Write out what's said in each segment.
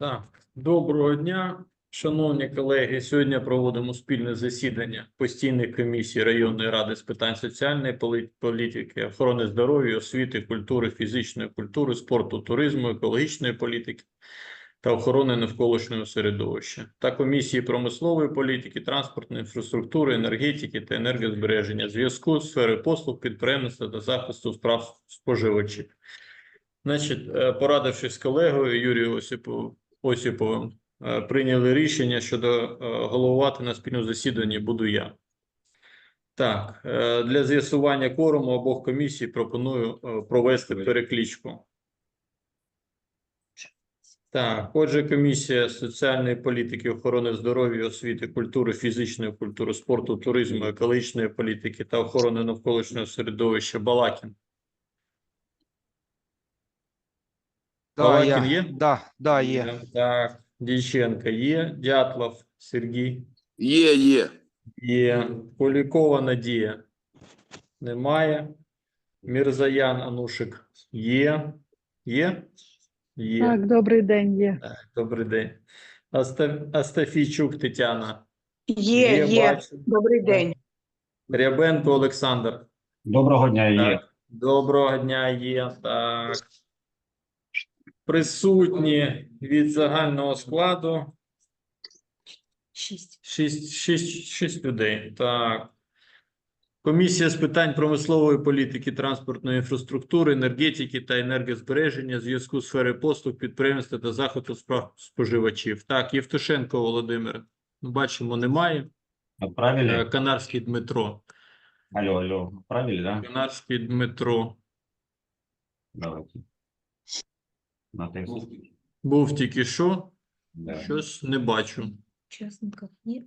Так, доброго дня, шановні колеги. Сьогодні проводимо спільне засідання постійних комісій районної ради з питань соціальної політики, охорони здоров'я, освіти, культури, фізичної культури, спорту, туризму, екологічної політики та охорони навколишнього середовища та комісії промислової політики, транспортної інфраструктури, енергетики та енергозбереження, зв'язку, сфери послуг, підприємництва та захисту справ споживачів. Значить, е, порадившись з колегою Юрієм Осипов- Осіповим, е, прийняли рішення щодо е, головувати на спільному засіданні буду я. Так, е, для з'ясування кворуму обох комісій пропоную провести перекличку. Так, отже, комісія соціальної політики, охорони здоров'я, освіти, культури, фізичної культури, спорту, туризму, екологічної політики та охорони навколишнього середовища Балакін. Да, Балакін я. є? Да, да, є. Так, Діченко є, Дятлов Сергій Є, є. є, Полякова Надія немає, Мірзаян Анушик є, є? Є. Так, добрий день є. Так, добрий день. Аста... Астафійчук Тетяна. Є, є. бачу. Добрий день. Рябенко Олександр. Доброго дня, є. Так. Доброго дня є. Так. Присутні від загального складу Шість. шість, шість, шість людей. Так. Комісія з питань промислової політики, транспортної інфраструктури, енергетики та енергозбереження, зв'язку сфери послуг, підприємства та захисту справ споживачів. Так, Євтушенко Володимир. Бачимо, немає. Е, Канарський Дмитро. Алло, алло. Отправили, да? Канарський Дмитро. Давайте. На тест. Був тільки що. Да. Щось не бачу. Учасників ні,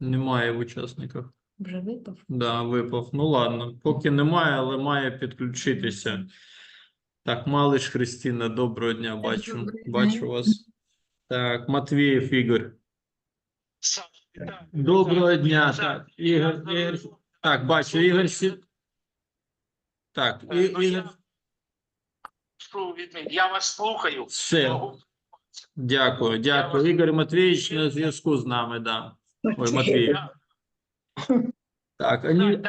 Немає в учасниках. вже випав. Да, випав. Ну ладно, поки немає, але має підключитися. Так, Малиш Христина, доброго дня, бачу. добрий день. Бачу вас. Так, Матвієв Ігор. Доброго дня. Так, Ігор, Ігор. Так, бачу, Ігор Сі... Так, і, Ігор. Я вас слухаю. Все, дякую, дякую. Ігор Матвійович на зв'язку з нами, да. Ой, Матвій. Так, ані...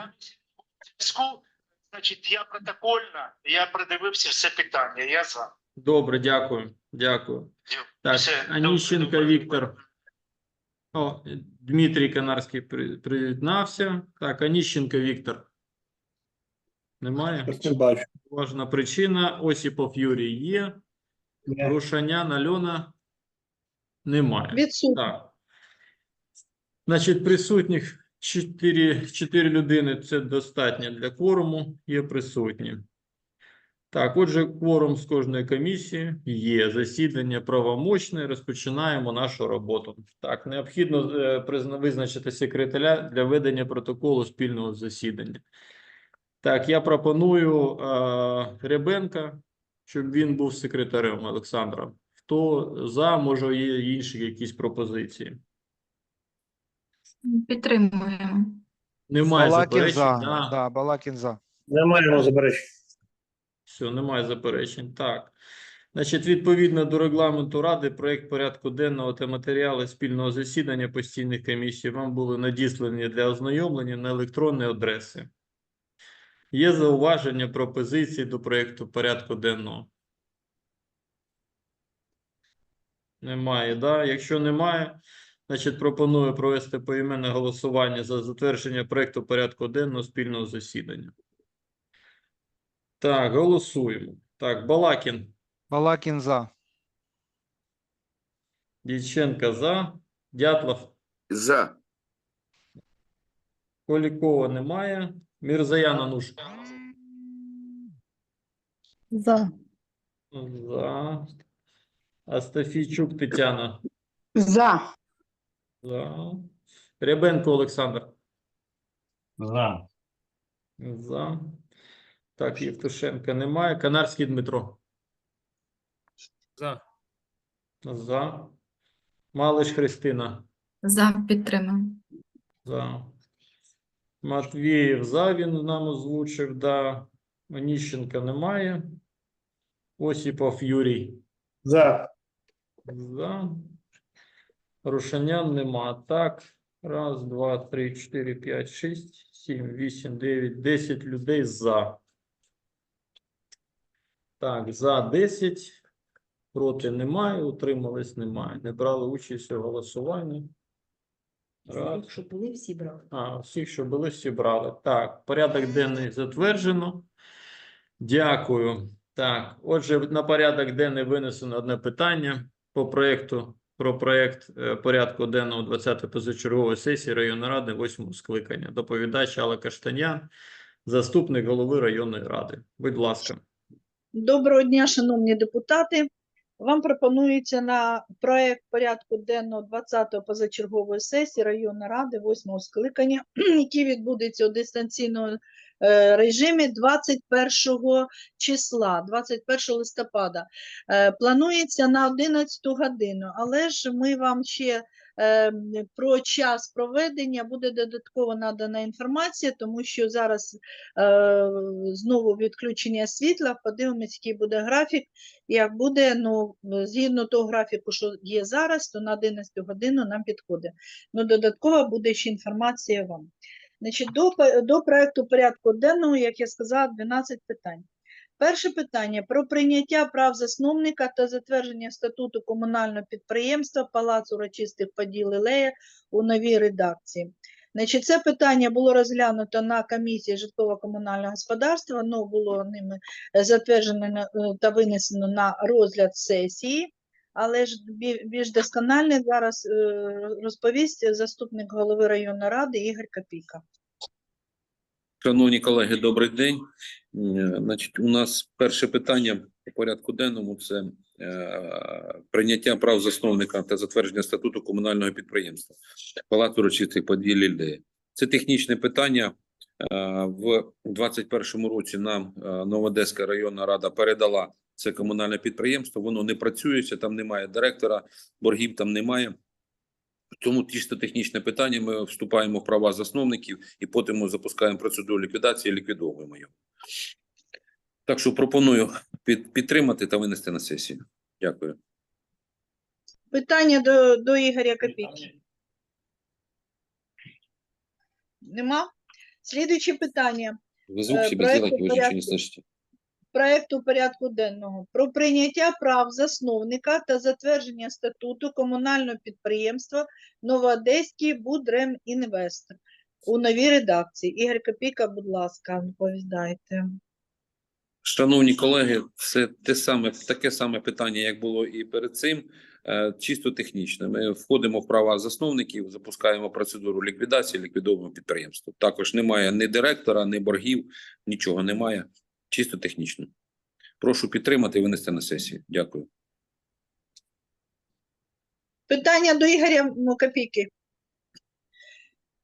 Зв'язку, значить, я протокольно, я продивився все питання, я за. Добре, дякую, дякую. Так, Все, Аніщенко добре. Віктор. О, Дмитрій Канарський приєднався. Так, Аніщенко Віктор. Немає? Не бачу. Важна причина. Осіпов Юрій є. Рушанян Альона немає. Відсутні. Так. Значить, присутніх 4, 4 людини це достатньо для кворуму. Є присутні. Так, отже, кворум з кожної комісії є. Засідання правомочне. Розпочинаємо нашу роботу. Так, необхідно е, визначити секретаря для ведення протоколу спільного засідання. Так, я пропоную е, Рябенка, щоб він був секретарем Олександра. Хто за, може, є інші якісь пропозиції? Підтримуємо. Немає Балакін заперечень. за. Да. Да, Балакін за. Не маємо заперечень. Все, немає заперечень. Так. Значить, відповідно до регламенту Ради, проект порядку денного та матеріали спільного засідання постійних комісій вам були надіслані для ознайомлення на електронні адреси. Є зауваження, пропозиції до проекту порядку денного? Немає, да? Якщо немає, значить пропоную провести поіменне голосування за затвердження проекту порядку денного спільного засідання. Так, голосуємо. Так, Балакін, Балакін за. Дяченко за, Дятлов, За. Полякова немає, Мірзаян Ануш. За. За. Астафійчук Тетяна. За. За. Рябенко Олександр. За. За. Так, Євтушенка немає. Канарський Дмитро. За. За. Малиш Христина. За. Підтримуємо. За. Матвієв за, він нам озвучив, да. Оніщенка немає. Осіпов Юрій. За. За. Рушанян нема. Так. Раз, два, три, чотири, п'ять, шість, сім, вісім, дев'ять, десять людей за. Так, за 10. Проти немає, утримались немає. Не брали участь у голосуванні. Раз. Якщо були, всі брали. А, всіх, що були, всі брали. Так, порядок денний затверджено. Дякую. Так, отже, на порядок денний винесено одне питання по проекту про проект е, порядку денного 20-ї позачергової сесії районної ради 8 скликання. Доповідач Алла Каштанян, заступник голови районної ради. Будь ласка. Доброго дня, шановні депутати. Вам пропонується на проект порядку денного 20-го позачергової сесії районної ради 8-го скликання, який відбудеться у дистанційному е, режимі 21 числа, 21 листопада. Е, Планується на 11 годину, але ж ми вам ще про час проведення буде додатково надана інформація, тому що зараз е, знову відключення світла, подивимось, який буде графік. Як буде, ну, згідно того графіку, що є зараз, то на 11 годину нам підходить. Ну, додатково буде ще інформація вам. Значить, до, до проекту порядку денного, як я сказала, 12 питань. Перше питання про прийняття прав засновника та затвердження статуту комунального підприємства Палац урочистих подій Лілея у новій редакції. Значить, це питання було розглянуто на комісії житлово-комунального господарства, воно було ними е, затверджено е, та винесено на розгляд сесії, але ж більш досконально зараз е, розповість заступник голови районної ради Ігор Копійка. Шановні колеги, добрий день. Значить, у нас перше питання по порядку денному це е, прийняття прав засновника та затвердження статуту комунального підприємства Палац урочистих подій Лільдеї. Це технічне питання. Е, В 2021 році нам е, Новодеська районна рада передала це комунальне підприємство. Воно не працюється, там немає директора, боргів там немає. Тому чисто технічне питання. Ми вступаємо в права засновників і потім ми запускаємо процедуру ліквідації, і ліквідовуємо його. Так що пропоную під, підтримати та винести на сесію. Дякую. Питання до, до Ігоря Копійки. Нема? Слідуюче питання. Вы звук Э, себе проект сделайте, вы же ничего не порядку. слышите. проекту порядку денного про прийняття прав засновника та затвердження статуту комунального підприємства Новоодеський Будремінвест у новій редакції. Ігор Копійка, будь ласка, доповідайте. Шановні колеги, це те саме таке саме питання, як було і перед цим. е, Чисто технічне. Ми входимо в права засновників, запускаємо процедуру ліквідації, ліквідовуємо підприємство. Також немає ні директора, ні боргів, нічого немає. Чисто технічно. Прошу підтримати і винести на сесію. Дякую. Питання до Ігоря ну, Копійки.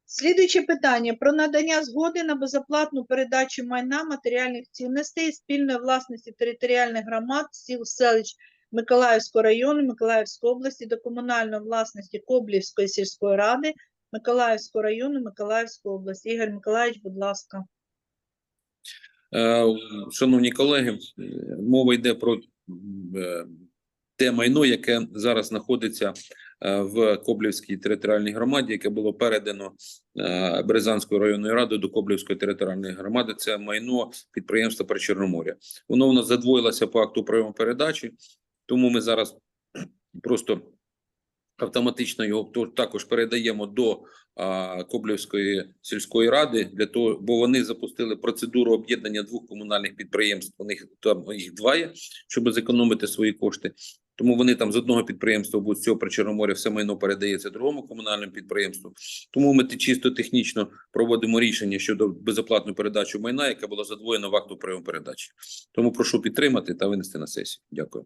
Слідуюче питання про надання згоди на безоплатну передачу майна матеріальних цінностей спільної власності територіальних громад сіл селищ Миколаївського району Миколаївської області до комунальної власності Коблівської сільської ради Миколаївського району Миколаївської області. Ігор Миколаївич, будь ласка. Е, Шановні колеги, мова йде про е, те майно, яке зараз знаходиться е, в Коблівській територіальній громаді, яке було передано Березанською районною радою до Коблівської територіальної громади. Це майно підприємства Причорноморя. Воно у нас задвоїлося по акту прийому передачі, тому ми зараз просто автоматично його також передаємо до а, Коблівської сільської ради для того, бо вони запустили процедуру об'єднання двох комунальних підприємств. У них там їх два є, щоб зекономити свої кошти. Тому вони там з одного підприємства будуть цього Причорноморя все майно передається другому комунальному підприємству. Тому ми чисто технічно проводимо рішення щодо безоплатної передачі майна, яка була задвоєна в акту прийому передачі. Тому прошу підтримати та винести на сесію. Дякую.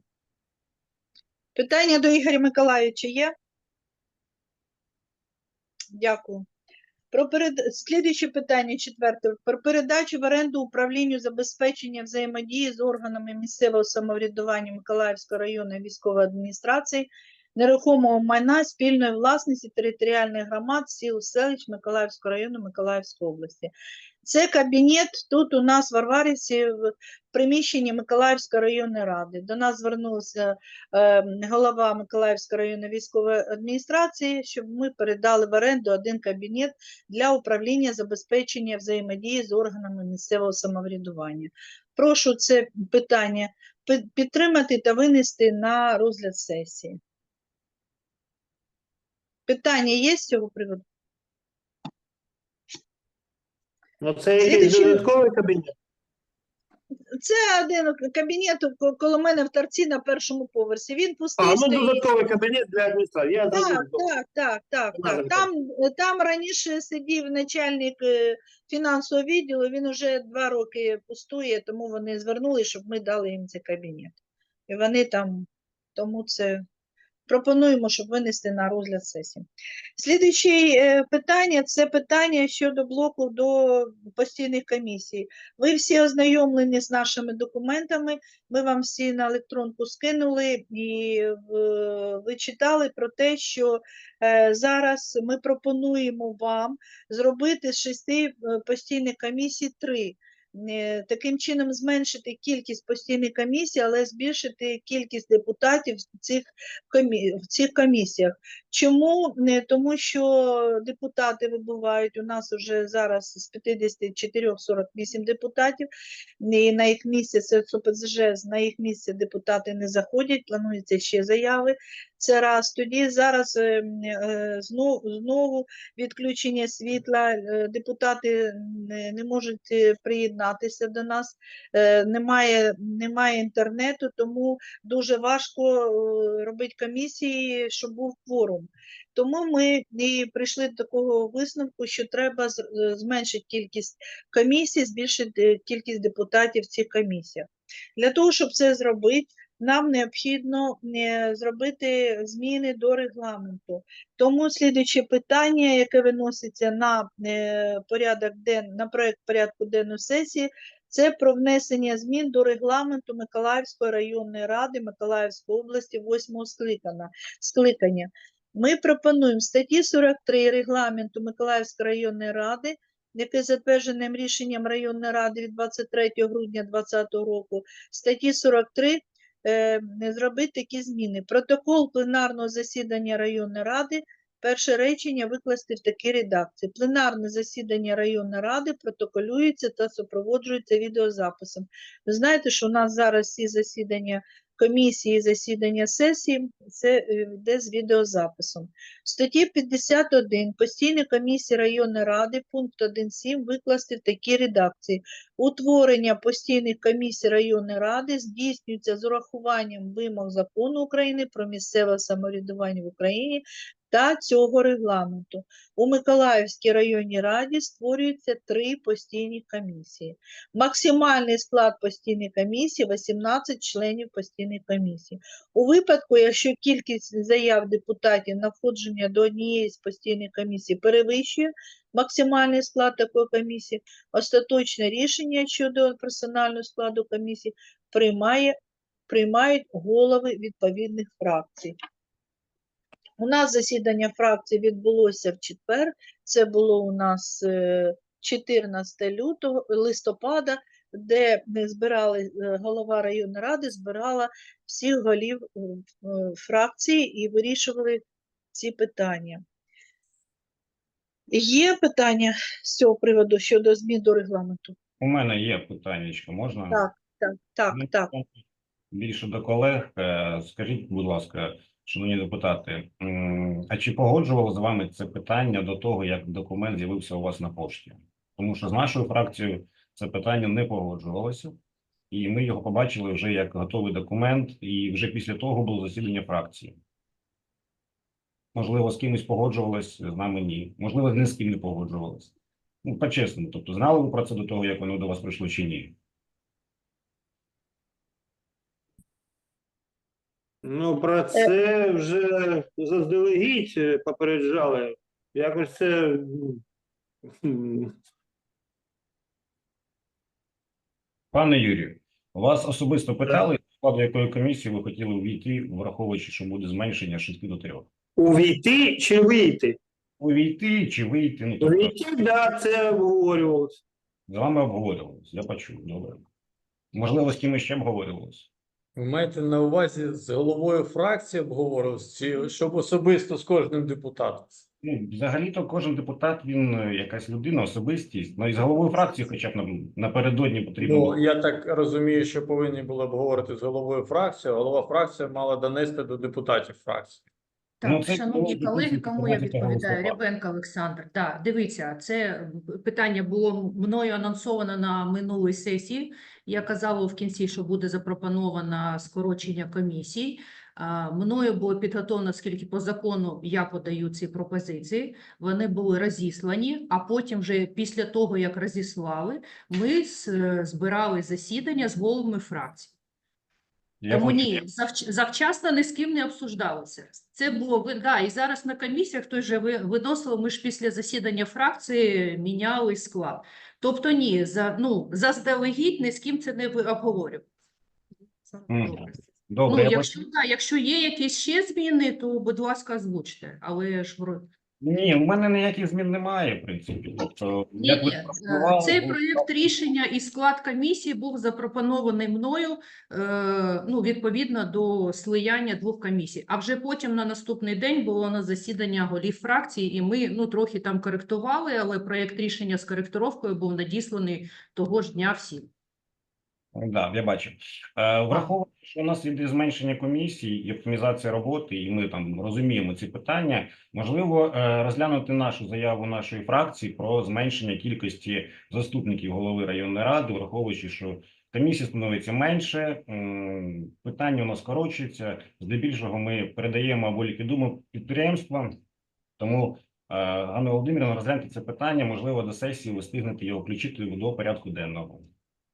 Питання до Ігоря Миколаївича є? Дякую. Про перед... Слідуюче питання, четверте. Про передачу в оренду управлінню забезпечення взаємодії з органами місцевого самоврядування Миколаївської районної військової адміністрації нерухомого майна спільної власності територіальних громад сіл селищ Миколаївського району Миколаївської області. Це кабінет тут у нас в Варварівці в приміщенні Миколаївської районної ради. До нас звернувся е, голова Миколаївської районної військової адміністрації, щоб ми передали в оренду один кабінет для управління забезпечення взаємодії з органами місцевого самоврядування. Прошу це питання підтримати та винести на розгляд сесії. Питання є з цього приводу? Ну, це якийсь додатковий кабінет. Це один кабінет коло мене в торці на першому поверсі. Він пустий А, ну стоїть. додатковий кабінет для адміністрації. Я Так, так, так, так, так. Там, там раніше сидів начальник е, фінансового відділу, він уже два роки пустує, тому вони звернули, щоб ми дали їм цей кабінет. І вони там, тому це пропонуємо, щоб винести на розгляд сесії. Слідуюче е, питання це питання щодо блоку до постійних комісій. Ви всі ознайомлені з нашими документами. Ми вам всі на електронку скинули, і е, ви читали про те, що е, зараз ми пропонуємо вам зробити з шести постійних комісій три. Е, Таким чином зменшити кількість постійних комісій, але збільшити кількість депутатів в цих, в цих комісіях. Чому? Не Тому що депутати вибувають у нас вже зараз з 54 48 депутатів, і на їх місце це СОПЗЖ, на їх місце депутати не заходять, плануються ще заяви. Це раз. Тоді зараз е, е, знову, знову відключення світла, е, депутати не, можуть приєднатися до нас, немає, немає інтернету, тому дуже важко робити комісії, щоб був кворум. Тому ми і прийшли до такого висновку, що треба е, зменшити кількість комісій, збільшити кількість депутатів в цих комісіях. Для того, щоб це зробити, нам необхідно е, зробити зміни до регламенту. Тому слідуюче питання, яке виноситься на е, порядок ден, на проект порядку денної сесії, це про внесення змін до регламенту Миколаївської районної ради Миколаївської області 8 скликання. Ми пропонуємо статті 43 регламенту Миколаївської районної ради, яке затвердженим рішенням районної ради від 23 грудня 2020 року, статті 43 е, зробити такі зміни. Протокол пленарного засідання районної ради, перше речення викласти в такій редакції. Пленарне засідання районної ради протоколюється та супроводжується відеозаписом. Ви знаєте, що у нас зараз всі засідання комісії, засідання сесії, це е, йде з відеозаписом. В статті 51 постійні комісії районної ради, пункт 1.7 викласти в такій редакції. Утворення постійних комісій районної ради здійснюється з урахуванням вимог закону України про місцеве самоврядування в Україні та цього регламенту. У Миколаївській районній раді створюється три постійні комісії. Максимальний склад постійної комісії 18 членів постійної комісії. У випадку, якщо кількість заяв депутатів на входження до однієї з постійних комісій перевищує максимальний склад такої комісії, остаточне рішення щодо персонального складу комісії приймає, приймають голови відповідних фракцій. У нас засідання фракції відбулося в четвер. Це було у нас е, 14 лютого, листопада, де ми збирали, е, голова районної ради збирала всіх голів е, е, фракції і вирішували ці питання. Є питання з цього приводу щодо змін до регламенту? У мене є питаннячко, можна? Так, так, так, Ну, так. Більше до колег. Е, Скажіть, будь ласка, шановні депутати, а чи погоджувало з вами це питання до того, як документ з'явився у вас на пошті? Тому що з нашою фракцією це питання не погоджувалося, і ми його побачили вже як готовий документ, і вже після того було засідання фракції. Можливо, з кимось погоджувалось, з нами ні. Можливо, ні з ким не погоджувалось. Ну, по-чесному, тобто знали ви про це до того, як воно до вас прийшло чи ні? Ну, про це вже заздалегідь попереджали. Якось це. Пане Юрію, вас особисто питали, до складу якої комісії ви хотіли увійти, враховуючи, що буде зменшення з 6 до 3? Увійти чи вийти? Увійти чи вийти? Ну, тобто, Увійти, так, да, це обговорювалося. З вами обговорювалось, я почув, добре. Можливо, з кимось ще обговорювалось. Ви маєте на увазі з головою фракції обговорювався, чи щоб особисто з кожним депутатом? Ну, взагалі-то кожен депутат, він е, якась людина, особистість. Ну і з головою фракції, хоча б на- напередодні потрібно. Ну, я так розумію, що повинні були обговорити з головою фракції. Голова фракції мала донести до депутатів фракції. Ну, Так, це шановні колеги, кому я відповідаю? Рябенко Олександр. Да, дивіться, це питання було мною анонсовано на минулій сесії. Я казала в кінці, що буде запропоновано скорочення комісій. Мною було підготовлено, оскільки по закону я подаю ці пропозиції. Вони були розіслані, а потім, вже після того, як розіслали, ми збирали засідання з головами фракцій. Я Тому ні, завч- завчасно ні з ким не обсуждалося. Це було ви- да, і зараз на комісіях той же виносили. Ми ж після засідання фракції міняли склад. Тобто, ні, за ну заздалегідь ні з ким це не обговорював. Добре, Ну, якщо так, якщо є якісь ще зміни, то будь ласка, озвучте. Але ж Ні, у мене ніяких змін немає, в принципі. Тобто, Ні, як ви пропонували, цей було- проєкт рішення і склад комісії був запропонований мною е, ну, відповідно до слияння двох комісій. А вже потім на наступний день було на засідання голів фракції, і ми ну, трохи там коректували, але проєкт рішення з коректировкою був надісланий того ж дня всім. Да, я бачу. Е, враховуючи, що у нас іде зменшення комісії і оптимізація роботи, і ми там розуміємо ці питання, можливо, е, розглянути нашу заяву нашої фракції про зменшення кількості заступників голови районної ради, враховуючи, що комісії становиться менше, питання у нас скорочується. Здебільшого ми передаємо або ліквідуємо підприємства. Тому, е, Ганна Володимирівна, розгляньте це питання, можливо, до сесії ви встигнете його включити до порядку денного.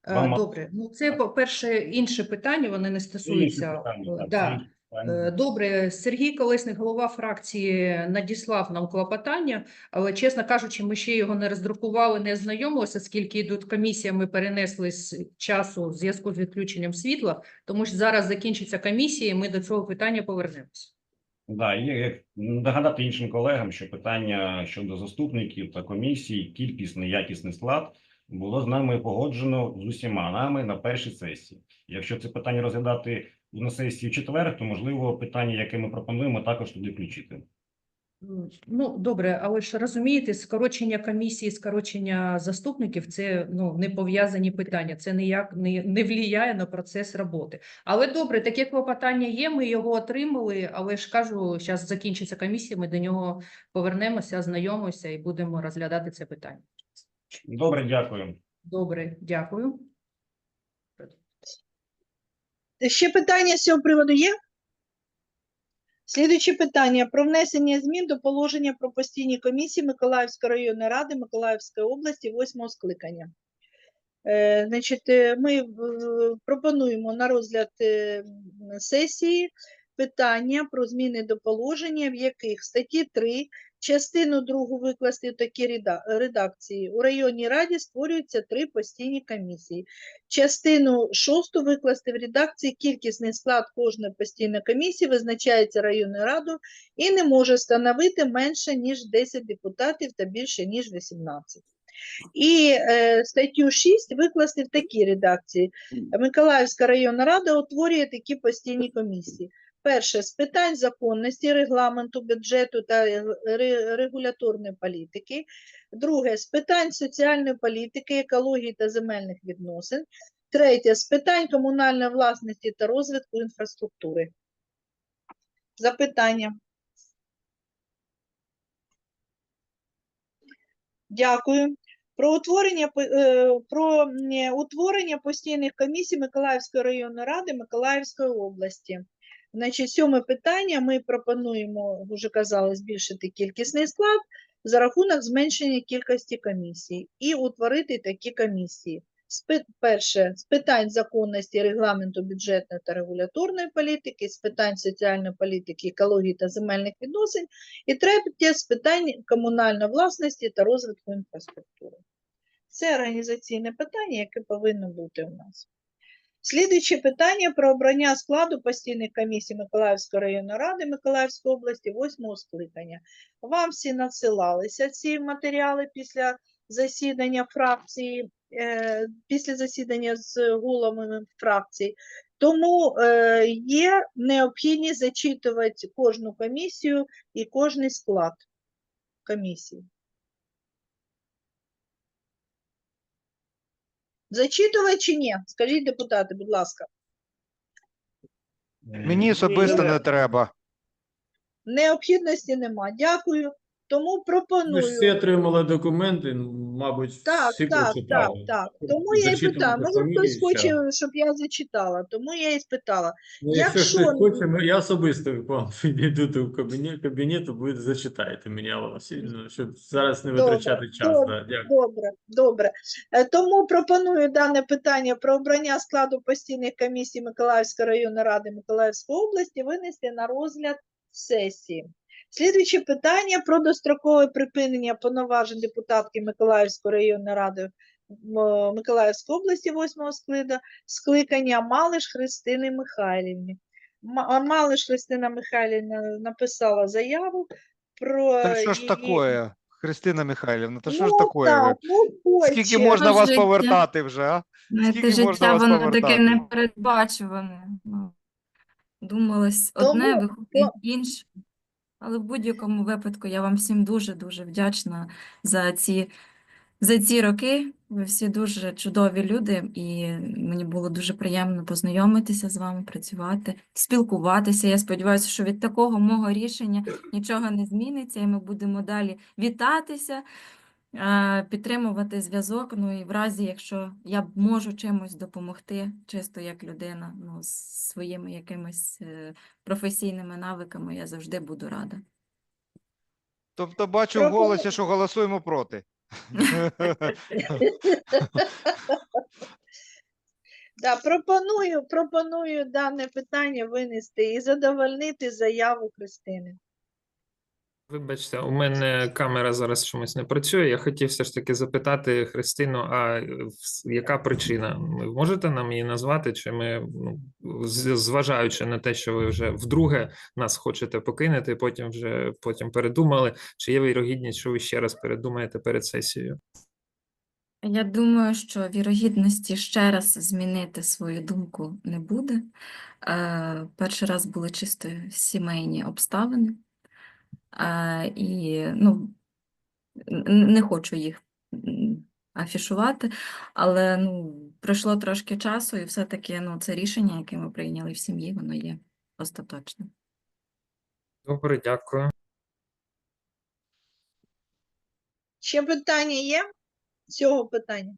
Е, Вам- Добре, ну це по-перше інше питання, вони не стосуються. питання, е, да. Е, Добре, Сергій Колесник, голова фракції, надіслав нам клопотання, але, чесно кажучи, ми ще його не роздрукували, не ознайомилися, скільки йдуть комісія, ми перенесли з часу в зв'язку з відключенням світла, тому що зараз закінчиться комісія, і ми до цього питання повернемося. Да, і як нагадати іншим колегам, що питання щодо заступників та комісій, кількісний, якісний склад було з нами погоджено з усіма нами на першій сесії. Якщо це питання розглядати на сесії четвер, то можливо питання, яке ми пропонуємо, також туди включити. Ну, добре, але ж розумієте, скорочення комісії, скорочення заступників це ну не пов'язані питання. Це ніяк не, не впливає на процес роботи. Але добре, таке клопотання є. Ми його отримали, але ж кажу, зараз закінчиться комісія. Ми до нього повернемося, ознайомимося і будемо розглядати це питання. Добре, дякую. Добре, дякую. Ще питання з цього приводу є? Слідуюче питання про внесення змін до положення про постійні комісії Миколаївської районної ради Миколаївської області восьмого скликання. Е, Значить, е, ми пропонуємо на розгляд е, сесії питання про зміни до положення, в яких в статті 3 частину другу викласти в такій редакції. У районній раді створюються три постійні комісії. Частину шосту викласти в редакції кількісний склад кожної постійної комісії визначається районною радою і не може становити менше, ніж 10 депутатів та більше, ніж 18. І е, статтю 6 викласти в такій редакції. Миколаївська районна рада утворює такі постійні комісії. Перше, з питань законності, регламенту, бюджету та регуляторної політики. Друге, з питань соціальної політики, екології та земельних відносин. Третє, з питань комунальної власності та розвитку інфраструктури. Запитання. Дякую. Про утворення, е, про е, утворення постійних комісій Миколаївської районної ради Миколаївської області. Значить, сьоме питання. Ми пропонуємо, вже казали, збільшити кількісний склад за рахунок зменшення кількості комісій і утворити такі комісії. Перше, з питань законності, регламенту бюджетної та регуляторної політики, з питань соціальної політики, екології та земельних відносин, і третє, з питань комунальної власності та розвитку інфраструктури. Це організаційне питання, яке повинно бути у нас. Слідуюче питання про обрання складу постійних комісій Миколаївської районної ради Миколаївської області 8 скликання. Вам всі надсилалися ці матеріали після засідання фракції. е, після засідання з головами фракцій. Тому е, є необхідність зачитувати кожну комісію і кожний склад комісії. Зачитувати чи ні? Скажіть, депутати, будь ласка. Мені особисто не треба. Необхідності нема. Дякую. Тому Ми пропоную. ж всі отримали документи, мабуть, Так, всі так, так, прочитали. так. Тому я і питаю. Може, хтось хоче, щоб я зачитала, тому я і спитала. Ну, якщо хтось хоче, ми- я особисто к вам підійду в кабінет, кабінет, ви зачитаєте мені, але щоб зараз не Добре, витрачати час. добре, Да, дякую. Добре, добре. Е, Тому пропоную дане питання про обрання складу постійних комісій Миколаївської районної ради Миколаївської області винести на розгляд сесії. Слідуюче питання про дострокове припинення повноважень депутатки Миколаївської районної ради Миколаївської області 8 склада, скликання Малиш Христини Михайлівни. Ма- Малиш Христина Михайлівна написала заяву про Та що ж її- такое, Христина Михайлівна, та що ж Ну, такое? так, ви? ну, Скільки можна вас Життя. повертати вже, а? Скільки можна життя вас воно таке непередбачуване. Ну, думалось одне, виходить інше. Але в будь-якому випадку я вам всім дуже-дуже вдячна за ці, за ці роки. Ви всі дуже чудові люди, і мені було дуже приємно познайомитися з вами, працювати, спілкуватися. Я сподіваюся, що від такого мого рішення нічого не зміниться, і ми будемо далі вітатися, підтримувати зв'язок. Ну і в разі, якщо я можу чимось допомогти, чисто як людина, ну, з своїми якимись е, професійними навиками, я завжди буду рада. Тобто бачу в голосі, що голосуємо проти. Да, пропоную, пропоную дане питання винести і задовольнити заяву Христини. Вибачте, у мене камера зараз чомусь не працює. Я хотів все ж таки запитати Христину, а яка причина? Ви можете нам її назвати? Чи ми, ну, зважаючи на те, що ви вже вдруге нас хочете покинути, потім вже потім передумали, чи є вірогідність, що ви ще раз передумаєте перед сесією? Я думаю, що вірогідності ще раз змінити свою думку не буде. Е, перший раз були чисто сімейні обставини, е, і ну, не хочу їх афішувати, але ну, пройшло трошки часу, і все-таки ну, це рішення, яке ми прийняли в сім'ї, воно є остаточним. Добре, дякую. Ще питання є з цього питання?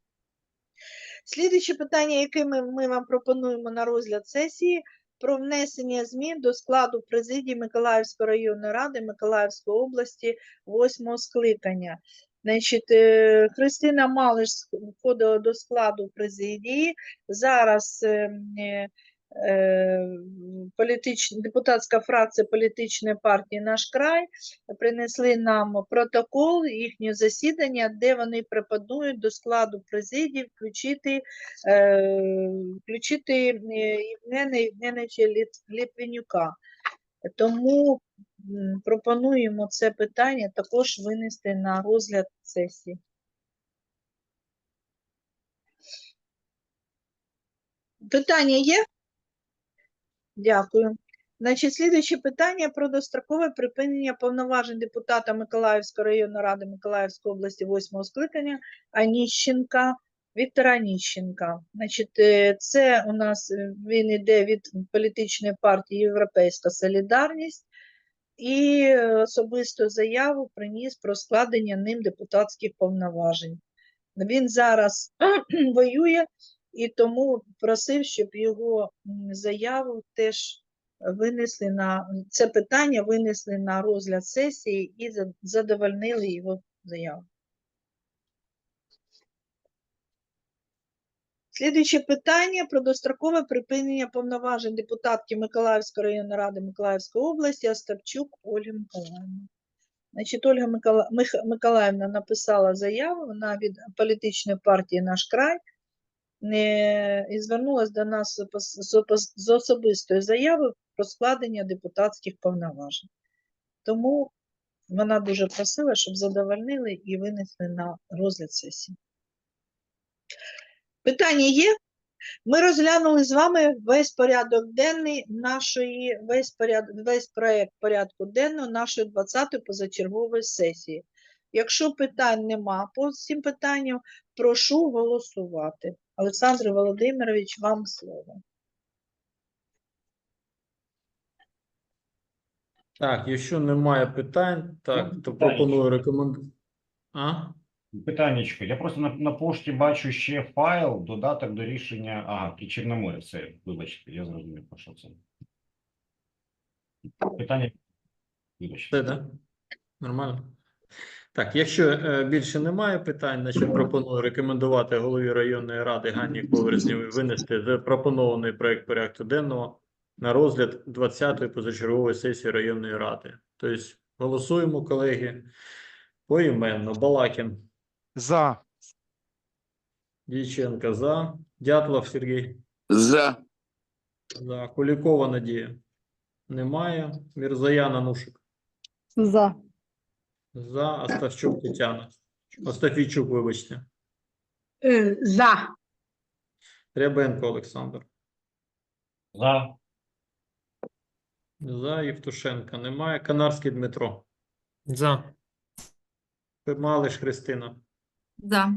Слідуюче питання, яке ми, ми вам пропонуємо на розгляд сесії, про внесення змін до складу президії Миколаївської районної ради Миколаївської області восьмого скликання. Значить, е, Христина Малиш входила до складу президії. Зараз ем, е, політич- депутатська фракція політичної партії Наш край принесли нам протокол їхнього засідання, де вони пропонують до складу президії включити, е, включити е, Євгена Євгеновича Літ- Літвінюка. Тому пропонуємо це питання також винести на розгляд сесії. Питання є? Дякую. Значить, слідуюче питання про дострокове припинення повноважень депутата Миколаївської районної ради Миколаївської області 8 скликання Аніщенка Віктора Аніщенка. Значить, е, це у нас е, він іде від політичної партії Європейська Солідарність і е, особисту заяву приніс про складення ним депутатських повноважень. Він зараз воює і тому просив, щоб його заяву теж винесли на це питання винесли на розгляд сесії і задовольнили його заяву. Слідуюче питання про дострокове припинення повноважень депутатки Миколаївської районної ради Миколаївської області Остапчук Ольги Миколаївни. Значить, Ольга Микола... Мих- Миколаївна написала заяву, вона від політичної партії Наш край і звернулася до нас з особистою заявою про складення депутатських повноважень. Тому вона дуже просила, щоб задовольнили і винесли на розгляд сесії. Питання є? Ми розглянули з вами весь порядок денний нашої, весь порядок, весь проект порядку денного нашої 20-ї позачергової сесії. Якщо питань нема по цим питанням, прошу голосувати. Олександр Володимирович, вам слово. Так, якщо немає питань, так, то питання. пропоную рекомендувати. А? Питаннячко. Я просто на, на пошті бачу ще файл, додаток до рішення. Ага, при Чорноморі. Все, вибачте, я зрозумів, про що це. Питання. Вибачте. Все, так? Нормально? Так, якщо е, більше немає питань, значить пропоную рекомендувати голові районної ради Ганні Коверзнєвій винести запропонований проект порядку денного на розгляд 20-ї позачергової сесії районної ради. Тобто голосуємо, колеги, поіменно. Балакін, За. Дійченка за, Дятлов Сергій, За. за, Кулікова Надія. Немає. Мірзаян Анушик. За. За, Остапчук Тетяна. Остафійчук, вибачте. Е, За. Рябенко Олександр. За. За Євтушенка немає. Канарський Дмитро. За. Малиш Христина. За.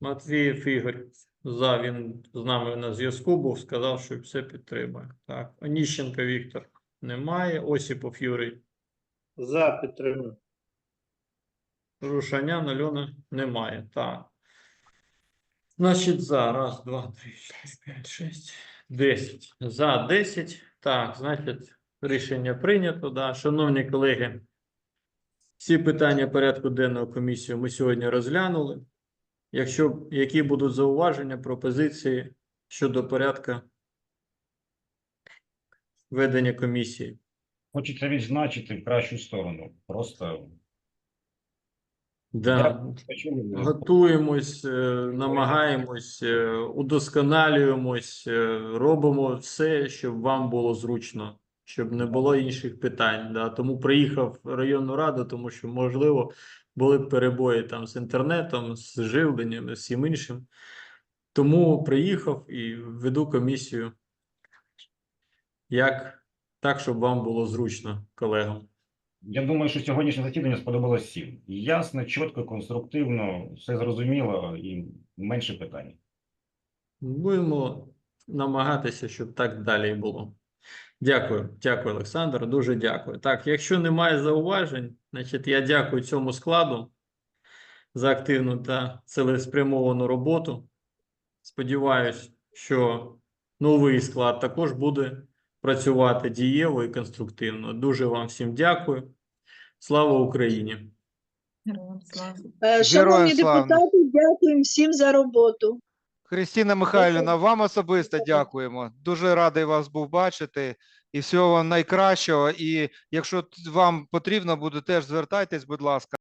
Матвієв Ігор. За. Він з нами на зв'язку був. Сказав, що все підтримує. Так. Оніщенко Віктор. Немає. Осіпов Юрій. За підтримую. Рушанян Альона немає. Так. Значить, за. Раз, два, три, чотири, п'ять, шість, десять. За 10. Так, значить, рішення прийнято. Да. Шановні колеги, всі питання порядку денного комісії ми сьогодні розглянули. Якщо які будуть зауваження, пропозиції щодо порядку ведення комісії. Хочеться відзначити в кращу сторону. Просто Да. Готуємось, е, намагаємось, е, удосконалюємось, е, робимо все, щоб вам було зручно, щоб не було інших питань. Да. Тому приїхав в районну раду, тому що, можливо, були б перебої там з інтернетом, з живленням, з всім іншим. Тому приїхав і веду комісію як так, щоб вам було зручно, колегам. Я думаю, що сьогоднішнє засідання сподобалось всім. Ясно, чітко, конструктивно, все зрозуміло і менше питань. Будемо намагатися, щоб так далі було. Дякую, дякую, Олександр. Дуже дякую. Так, якщо немає зауважень, значить я дякую цьому складу за активну та цілеспрямовану роботу. Сподіваюсь, що новий склад також буде працювати дієво і конструктивно. Дуже вам всім дякую. Слава Україні! Героям слава. Е, Шановні депутати, дякую всім за роботу. Христина Михайлівна, вам особисто дякуємо. Дуже радий вас був бачити. І всього вам найкращого. І якщо вам потрібно буде, теж звертайтесь, будь ласка.